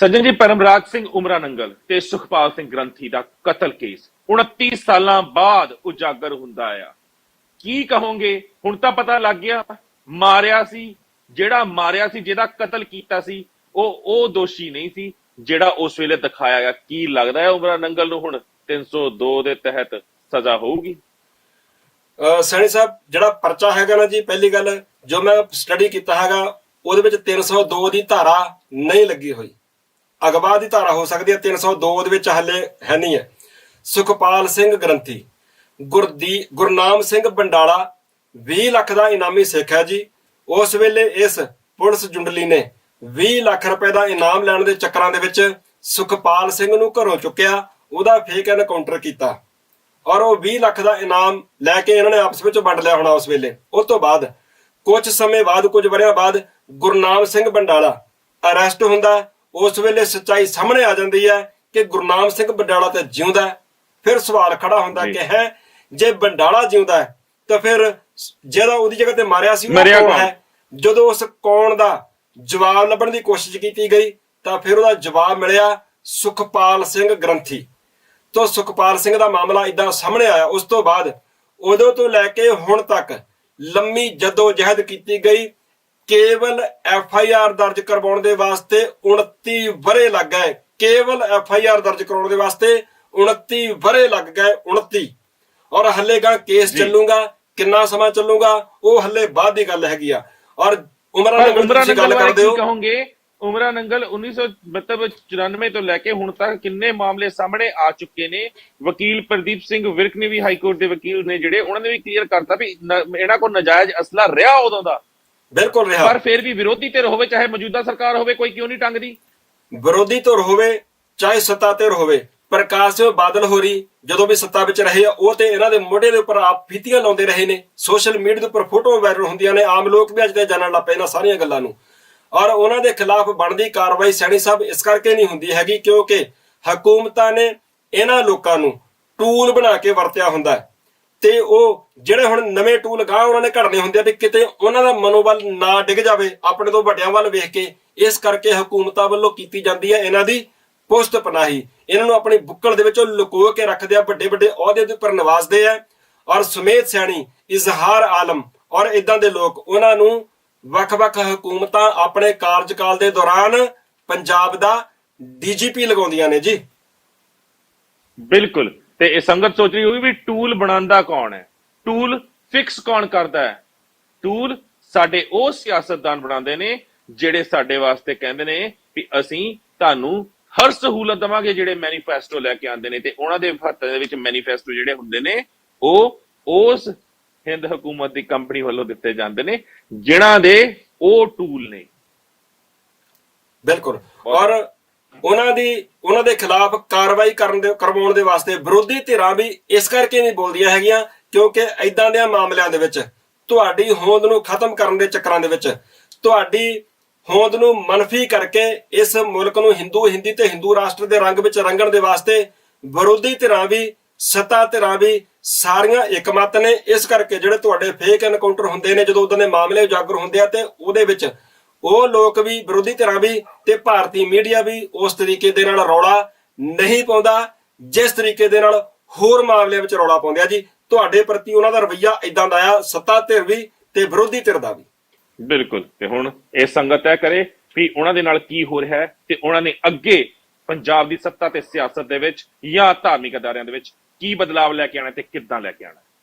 ਸੱਜਣ ਜੀ, ਪਰਮਰਾਜ ਸਿੰਘ ਉਮਰਾ ਨੰਗਲ ਤੇ ਸੁਖਪਾਲ ਸਿੰਘ ਗ੍ਰੰਥੀ ਦਾ ਕਤਲ ਕੇਸ। 29 ਸਾਲਾਂ ਬਾਅਦ ਉਜਾਗਰ ਹੁੰਦਾ ਆ। ਕੀ ਕਹੋਗੇ? ਹੁਣ ਤਾਂ ਪਤਾ ਲੱਗ ਗਿਆ, ਮਾਰਿਆ ਸੀ। ਜਿਹੜਾ ਮਾਰਿਆ ਸੀ, ਜਿਹਦਾ ਕਤਲ ਕੀਤਾ ਸੀ, ਉਹ ਉਹ ਦੋਸ਼ੀ ਨਹੀਂ ਸੀ, ਜਿਹੜਾ ਉਸ ਵੇਲੇ ਦਿਖਾਇਆ ਗਿਆ। ਕੀ ਲੱਗਦਾ ਹੈ ਉਮਰਾ ਨੰਗਲ ਨੂੰ ਹੁਣ 302 ਦੇ ਤਹਿਤ ਸਜ਼ਾ ਹੋਊਗੀ? ਸੈਣੀ ਸਾਹਿਬ, ਜਿਹੜਾ ਪਰਚਾ ਹੈਗਾ ਨਾ ਜੀ, ਪਹਿਲੀ ਗੱਲ ਜੋ ਮੈਂ ਸਟੱਡੀ ਕੀਤਾ ਹੈਗਾ, ਉਹਦੇ ਵਿੱਚ 302 ਦੀ ਧਾਰਾ ਨਹੀਂ ਲੱਗੀ ਹੋਈ। ਅਗਵਾ ਦੀ ਧਾਰਾ ਹੋ ਸਕਦੀ ਹੈ 302 ਦੇ ਵਿੱਚ ਹੱਲੇ ਹੈ ਨਹੀਂ ਹੈ। ਸੁਖਪਾਲ ਸਿੰਘ ਗ੍ਰੰਥੀ, ਗੁਰਦੀ, ਗੁਰਨਾਮ ਸਿੰਘ ਬੰਡਾਲਾ 20 ਲੱਖ ਦਾ ਇਨਾਮੀ ਸਿੱਖ ਹੈ ਜੀ। ਉਸ ਵੇਲੇ ਇਸ ਪੁਲਿਸ ਜੁੰਡਲੀ ਨੇ 20 ਲੱਖ ਰੁਪਏ ਦਾ ਇਨਾਮ ਲੈਣ ਦੇ ਚੱਕਰਾਂ ਦੇ ਵਿੱਚ ਸੁਖਪਾਲ ਸਿੰਘ ਨੂੰ ਘਰੋਂ ਚੁੱਕਿਆ, ਉਹਦਾ ਫੇਕ ਐਨਕਾਊਂਟਰ ਕੀਤਾ। ਔਰ ਉਹ 20 ਲੱਖ ਦਾ ਇਨਾਮ ਲੈ ਕੇ ਇਹਨਾਂ ਨੇ ਆਪਸ ਵਿੱਚ ਵੰਡ ਲਿਆ ਹੋਣਾ ਉਸ ਵੇਲੇ। ਉਸ ਤੋਂ ਬਾਅਦ ਕੁਝ ਸਮੇਂ ਬਾਅਦ, ਕੁਝ ਵਰਿਆਂ ਬਾਅਦ ਗੁਰਨਾਮ ਸਿੰਘ ਬੰਡਾਲਾ ਅਰੈਸਟ ਹੁੰਦਾ ਉਸ ਵੇਲੇ ਸੱਚਾਈ ਸਾਹਮਣੇ ਆ ਜਾਂਦੀ ਹੈ ਕਿ ਗੁਰਨਾਮ ਸਿੰਘ ਬੰਡਾਲਾ ਤੇ ਜਿਉਂਦਾ। ਫਿਰ ਸਵਾਲ ਖੜਾ ਹੁੰਦਾ। ਕਿ ਹੈ ਜੇ ਬੰਡਾਲਾ ਜਿਉਂਦਾ ਤਾਂ ਫਿਰ ਜਿਹੜਾ ਉਹਦੀ ਜਗ੍ਹਾ ਤੇ ਮਾਰਿਆ ਸੀ ਉਹ ਕੌਣ? ਹੈ ਜਦੋਂ ਉਸ ਕੌਣ ਦਾ ਜਵਾਬ ਲੱਭਣ ਦੀ ਕੋਸ਼ਿਸ਼ ਕੀਤੀ ਗਈ ਤਾਂ ਫਿਰ ਉਹਦਾ ਜਵਾਬ ਮਿਲਿਆ ਸੁਖਪਾਲ ਸਿੰਘ ਗ੍ਰੰਥੀ ਤੋਂ ਸੁਖਪਾਲ ਸਿੰਘ ਦਾ ਮਾਮਲਾ ਇਦਾਂ ਸਾਹਮਣੇ ਆਇਆ ਉਸ ਤੋਂ ਬਾਅਦ ਉਦੋਂ ਤੋਂ ਲੈ ਕੇ ਹੁਣ ਤੱਕ ਲੰਮੀ ਜਦੋ ਜਹਿਦ ਕੀਤੀ ਗਈ ਕੇਵਲ ਐਫ ਆਈ ਆਰ ਦਰਜ ਕਰਵਾਉਣ ਦੇ ਵਾਸਤੇ 29 ਵਰੇ ਲੱਗ ਗਏ। ਕੇਵਲ ਐਫ ਆਈ ਆਰ ਦਰਜ ਕਰਾਉਣ ਦੇ ਵਾਸਤੇ 29 ਵਰੇ ਲੱਗ ਗਏ 29 ਔਰ ਹੱਲੇ ਗਾ ਕੇਸ। ਚੱਲੂਗਾ ਕਿੰਨਾ ਸਮਾਂ ਚੱਲੂਗਾ ਉਹ ਹੱਲੇ ਬਾਅਦ ਦੀ ਗੱਲ ਹੈਗੀ ਆ। ਔਰ ਉਮਰਾਂ ਨੰਗਲ ਤੁਸੀਂ ਗੱਲ ਬਾਰੇ ਕਰਦੇ ਹੋ। ਕਹੋਗੇ? ਉਮਰਾ ਨੰਗਲ 1994 ਤੋਂ ਲੈ ਕੇ ਹੁਣ ਤੱਕ ਕਿੰਨੇ ਮਾਮਲੇ ਸਾਹਮਣੇ ਆ ਚੁੱਕੇ ਨੇ? ਵਕੀਲ ਪ੍ਰਦੀਪ ਸਿੰਘ ਵਿਰਕ ਨੇ ਵੀ ਹਾਈ ਕੋਰਟ ਦੇ ਵਕੀਲ ਨੇ ਜਿਹੜੇ ਉਹਨਾਂ ਨੇ ਵੀ ਕਲੀਅਰ ਕਰਤਾ ਵੀ ਇਹਨਾਂ ਕੋਲ ਨਜਾਇਜ਼ ਅਸਲਾ ਰਿਹਾ ਉਦੋਂ ਦਾ। ਬਿਲਕੁਲ ਰਿਹਾ। ਪਰ ਫਿਰ ਵੀ ਵਿਰੋਧੀ ਧਿਰ ਹੋਵੇ ਚਾਹੇ ਮੌਜੂਦਾ ਸਰਕਾਰ ਹੋਵੇ ਕੋਈ ਕਿਉਂ ਨਹੀਂ ਟੰਗਦੀ? ਵਿਰੋਧੀ ਧਿਰ ਹੋਵੇ ਚਾਹੇ ਸੱਤਾ ਧਿਰ ਹੋਵੇ ਪ੍ਰਕਾਸ਼ ਸਿੰਘ ਬਾਦਲ ਹੋਰੀ ਜਦੋਂ ਵੀ ਸੱਤਾ ਵਿੱਚ ਰਹੇ ਆ ਉਹ ਤੇ ਇਹਨਾਂ ਦੇ ਮੋਢੇ ਦੇ ਉੱਪਰ ਆਪ ਫੀਤੀਆਂ ਲਾਉਂਦੇ ਰਹੇ ਨੇ। ਸੋਸ਼ਲ ਮੀਡੀਆ ਦੇ ਉੱਪਰ ਫੋਟੋ ਵਾਇਰਲ ਹੁੰਦੀਆਂ ਨੇ। ਆਮ ਲੋਕ ਵੀ ਅੱਜ ਤੇ ਜਾਣਨ ਲੱਗ ਪਏ ਇਹਨਾਂ ਸਾਰੀਆਂ ਗੱਲਾਂ ਨੂੰ। ਔਰ ਉਹਨਾਂ ਦੇ ਖਿਲਾਫ ਬਣਦੀ ਕਾਰਵਾਈ ਸੈਣੀ ਸਾਹਿਬ ਇਸ ਕਰਕੇ ਨਹੀਂ ਹੁੰਦੀ ਹੈਗੀ ਕਿਉਂਕਿ ਹਕੂਮਤਾਂ ਨੇ ਇਹਨਾਂ ਲੋਕਾਂ ਨੂੰ ਟੂਲ ਬਣਾ ਕੇ ਵਰਤਿਆ ਹੁੰਦਾ ਹੈ। ਤੇ ਉਹ ਜਿਹੜੇ ਹੁਣ ਨਵੇਂ ਟੂਲ ਗਾਹ ਉਹਨਾਂ ਨੇ ਘੜਨੇ ਹੁੰਦੇ ਆ ਕਿਤੇ ਉਹਨਾਂ ਦਾ ਮਨੋਬਲ ਨਾ ਡਿੱਗ ਜਾਵੇ, ਆਪਣੇ ਤੋਂ ਵੱਡਿਆਂ ਵੱਲ ਵੇਖ ਕੇ, ਇਸ ਕਰਕੇ ਹਕੂਮਤਾਂ ਵੱਲੋਂ ਕੀਤੀ ਜਾਂਦੀ ਹੈ ਇਹਨਾਂ ਦੀ ਪੁਸਤ ਪਨਾਹੀ। ਇਹਨਾਂ ਨੂੰ ਆਪਣੀ ਬੁੱਕਲ ਦੇ ਵਿੱਚੋਂ ਲੁਕੋ ਕੇ ਰੱਖਦੇ ਆ ਵੱਡੇ ਵੱਡੇ ਅਹੁਦੇ ਦੇ ਉੱਪਰ ਨਵਾਜ਼ਦੇ ਆ ਔਰ ਸੁਮੇਧ ਸੈਣੀ ਇਜ਼ਹਾਰ ਆਲਮ ਔਰ ਇਦਾਂ ਦੇ ਲੋਕ, ਉਹਨਾਂ ਨੂੰ ਵੱਖ-ਵੱਖ ਹਕੂਮਤਾਂ ਆਪਣੇ ਕਾਰਜਕਾਲ ਦੇ ਦੌਰਾਨ ਪੰਜਾਬ ਦਾ ਡੀਜੀਪੀ ਲਗਾਉਂਦੀਆਂ ਨੇ ਜੀ। ਬਿਲਕੁਲ। ਤੇ ਇਹ ਸੰਗਤ ਸੋਚ ਰਹੀ ਹੋਈ ਵੀ ਟੂਲ ਬਣਾਉਂਦਾ ਕੌਣ ਹੈ? ਟੂਲ ਫਿਕਸ ਕੌਣ ਕਰਦਾ ਹੈ? ਟੂਲ ਸਾਡੇ ਉਹ ਸਿਆਸਤਦਾਨ ਬਣਾਉਂਦੇ ਨੇ ਜਿਹੜੇ ਸਾਡੇ ਵਾਸਤੇ ਕਹਿੰਦੇ ਨੇ ਵੀ ਅਸੀਂ ਤੁਹਾਨੂੰ ਹਰ ਸਹੂਲਤ ਦਵਾਂਗੇ ਜਿਹੜੇ ਮੈਨੀਫੈਸਟੋ ਲੈ ਕੇ ਆਉਂਦੇ ਨੇ ਤੇ ਉਹਨਾਂ ਦੇ ਹੱਥ ਦੇ ਵਿੱਚ ਮੈਨੀਫੈਸਟੋ ਜਿਹੜੇ ਹੁੰਦੇ ਨੇ ਉਹ ਉਸ ਹਿੰਦ ਹਕੂਮਤ ਦੀ ਕੰਪਨੀ ਵੱਲੋਂ ਦਿੱਤੇ ਜਾਂਦੇ ਨੇ ਜਿਨ੍ਹਾਂ ਦੇ ਉਹ ਟੂਲ ਨੇ। ਬਿਲਕੁਲ। ਔਰ ਉਹਨਾਂ ਦੀ, ਉਹਨਾਂ ਦੇ ਖਿਲਾਫ ਕਾਰਵਾਈ ਕਰਨ ਦੇ, ਕਰਵਾਉਣ ਦੇ ਵਾਸਤੇ ਵਿਰੋਧੀ ਧਿਰਾਂ ਵੀ ਇਸ ਕਰਕੇ ਨਹੀਂ ਬੋਲਦੀਆਂ ਹੈਗੀਆਂ, ਕਿਉਂਕਿ ਐਦਾਂ ਦੇ ਮਾਮਲਿਆਂ ਦੇ ਵਿੱਚ ਤੁਹਾਡੀ ਹੋਂਦ ਨੂੰ ਖਤਮ ਕਰਨ ਦੇ ਚੱਕਰਾਂ ਦੇ ਵਿੱਚ ਤੁਹਾਡੀ ਹੋਂਦ ਨੂੰ ਮਨਫੀ ਕਰਕੇ ਇਸ ਮੁਲਕ ਨੂੰ ਹਿੰਦੂ, ਹਿੰਦੀ ਤੇ ਹਿੰਦੂ ਰਾਸ਼ਟਰ ਦੇ ਰੰਗ ਵਿੱਚ ਰੰਗਣ ਦੇ ਵਾਸਤੇ ਵਿਰੋਧੀ ਧਿਰਾਂ ਵੀ, ਸੱਤਾ ਧਿਰਾਂ ਵੀ ਸਾਰੀਆਂ ਇਕਮਤ ਨੇ। ਇਸ ਕਰਕੇ ਜਿਹੜੇ ਤੁਹਾਡੇ ਫੇਕ ਐਨਕਾਊਂਟਰ ਹੁੰਦੇ ਨੇ, ਜਦੋਂ ਉਦੋਂ ਦੇ ਮਾਮਲੇ ਉਜਾਗਰ ਹੁੰਦੇ ਆ ਤੇ ਉਹਦੇ ਵਿੱਚ ਉਹ ਲੋਕ ਵੀ, ਵਿਰੋਧੀ ਧਿਰਾਂ ਵੀ ਤੇ ਭਾਰਤੀ ਮੀਡੀਆ ਵੀ ਉਸ ਤਰੀਕੇ ਦੇ ਨਾਲ ਰੌਲਾ ਨਹੀਂ ਪਾਉਂਦਾ, ਜਿਸ ਤਰੀਕੇ ਦੇ ਨਾਲ ਹੋਰ ਮਾਮਲਿਆਂ ਵਿੱਚ ਰੌਲਾ ਪਾਉਂਦੇ ਆ ਜੀ। ਤੁਹਾਡੇ ਪ੍ਰਤੀ ਉਹਨਾਂ ਦਾ ਰਵੱਈਆ ਇਦਾਂ ਦਾ ਆ, ਸੱਤਾ ਧਿਰ ਵੀ ਤੇ ਵਿਰੋਧੀ ਧਿਰ ਦਾ ਵੀ। ਬਿਲਕੁਲ, ਤੇ ਹੁਣ ਇਹ ਸੰਗਤ ਤੈਅ ਕਰੇ ਵੀ ਉਹਨਾਂ ਦੇ ਨਾਲ ਕੀ ਹੋ ਰਿਹਾ ਹੈ ਤੇ ਉਹਨਾਂ ਨੇ ਅੱਗੇ ਪੰਜਾਬ ਦੀ ਸੱਤਾ ਤੇ ਸਿਆਸਤ ਦੇ ਵਿੱਚ ਜਾਂ ਧਾਰਮਿਕ ਅਦਾਰਿਆਂ ਦੇ ਵਿੱਚ ਕੀ ਬਦਲਾਵ ਲੈ ਕੇ ਆਣਾ ਤੇ ਕਿੱਦਾਂ ਲੈ ਕੇ ਆਣਾ